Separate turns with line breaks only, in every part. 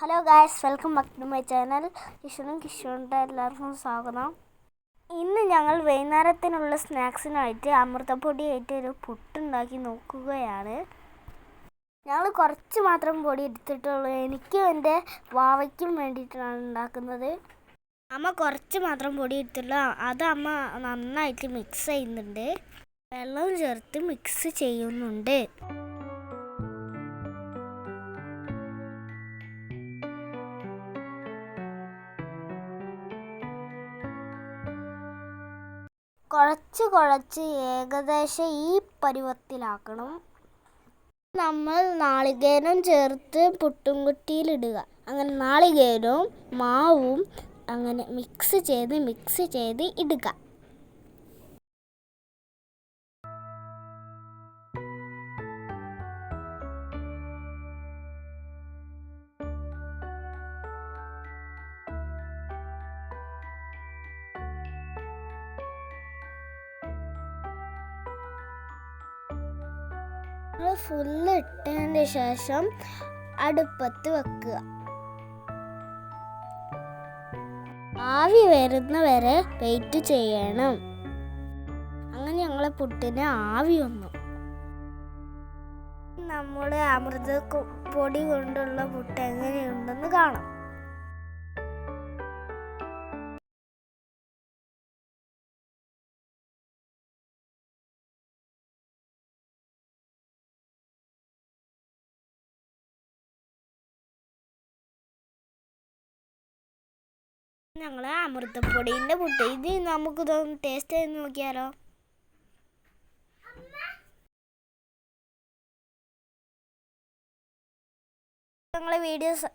Hello guys welcome back to my channel കിഷനും കിഷോണിന്റെ എല്ലാവർക്കും സ്വാഗതം. ഇന്ന് ഞങ്ങൾ വൈകുന്നേരത്തിനുള്ള സ്നാക്സിനായിട്ട് അമൃതപ്പൊടിയായിട്ട് ഒരു പുട്ടുണ്ടാക്കി നോക്കുകയാണ്. ഞങ്ങൾ കുറച്ച് മാത്രം പൊടി എടുത്തിട്ടുള്ളൂ. എനിക്കും എന്റെ വാവയ്ക്കും വേണ്ടിയിട്ടാണ് ഉണ്ടാക്കുന്നത്. അമ്മ കുറച്ച് മാത്രം പൊടി എടുത്തുള്ളൂ അത് അമ്മ നന്നായിട്ട് മിക്സ് ചെയ്യുന്നുണ്ട്. വെള്ളം ചേർത്ത് മിക്സ് ചെയ്യുന്നുണ്ട്. കുഴച്ച് കുഴച്ച് ഏകദേശം ഈ പരുവത്തിലാക്കണം. നമ്മൾ നാളികേരം ചേർത്ത് പുട്ടുംകുട്ടിയിലിടുക അങ്ങനെ നാളികേരവും മാവും അങ്ങനെ മിക്സ് ചെയ്ത് മിക്സ് ചെയ്ത് ഇടുക. നമ്മൾ ഫുള്ള് ഇട്ടതിന് ശേഷം അടുപ്പത്ത് വെക്കുക. ആവി വരുന്ന വരെ വെയിറ്റ് ചെയ്യണം. അങ്ങനെ ഞങ്ങളെ പുട്ടിന് ആവി വന്നു. നമ്മുടെ അമൃത പൊടി കൊണ്ടുള്ള പുട്ട് എങ്ങനെയുണ്ടെന്ന് കാണാം. ഞങ്ങൾ അമൃതപ്പൊടിന്റെ പുട്ട്. ഇത് നമുക്കിതൊന്ന് ടേസ്റ്റ് ചെയ്ത് നോക്കിയാലോ? ഞങ്ങളെ വീഡിയോസ്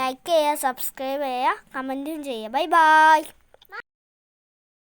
ലൈക്ക് ചെയ്യുക സബ്സ്ക്രൈബ് ചെയ്യുക കമന്റും ചെയ്യുക. Bye bye